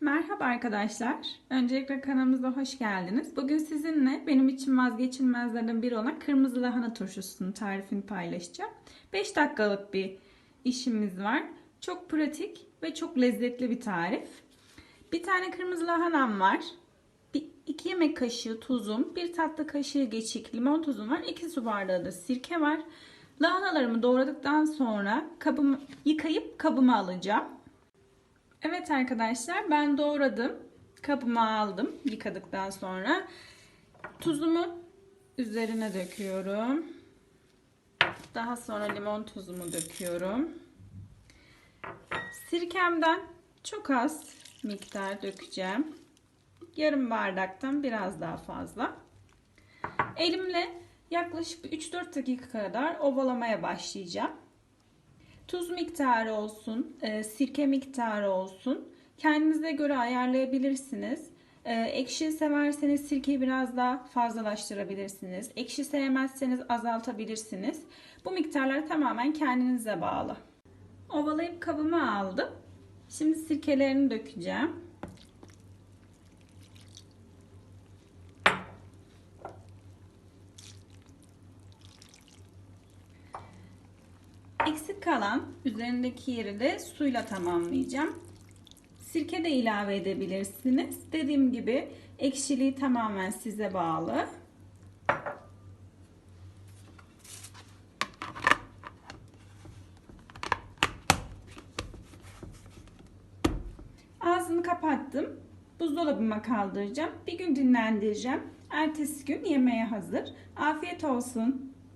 Merhaba arkadaşlar. Öncelikle kanalımıza hoş geldiniz. Bugün sizinle benim için vazgeçilmezlerden biri olan kırmızı lahana turşusunun tarifini paylaşacağım. 5 dakikalık bir işimiz var. Çok pratik ve çok lezzetli bir tarif. Bir tane kırmızı lahanam var. 2 yemek kaşığı tuzum, 1 tatlı kaşığı geçik limon tuzum var. 2 su bardağı da sirke var. Lahanalarımı doğradıktan sonra kabımı yıkayıp kabıma alacağım. Evet arkadaşlar ben doğradım. Kabıma aldım yıkadıktan sonra. Tuzumu üzerine döküyorum. Daha sonra limon tuzumu döküyorum. Sirkemden çok az miktar dökeceğim. Yarım bardaktan biraz daha fazla. Elimle yaklaşık 3-4 dakika kadar ovalamaya başlayacağım. Tuz miktarı olsun, e, sirke miktarı olsun. Kendinize göre ayarlayabilirsiniz. E, ekşi severseniz sirkeyi biraz daha fazlalaştırabilirsiniz. Ekşi sevmezseniz azaltabilirsiniz. Bu miktarlar tamamen kendinize bağlı. Ovalayıp kabıma aldım. Şimdi sirkelerini dökeceğim. Kalan üzerindeki yeri de suyla tamamlayacağım. Sirke de ilave edebilirsiniz. Dediğim gibi ekşiliği tamamen size bağlı. Ağzını kapattım. Buzdolabıma kaldıracağım. Bir gün dinlendireceğim. Ertesi gün yemeğe hazır. Afiyet olsun.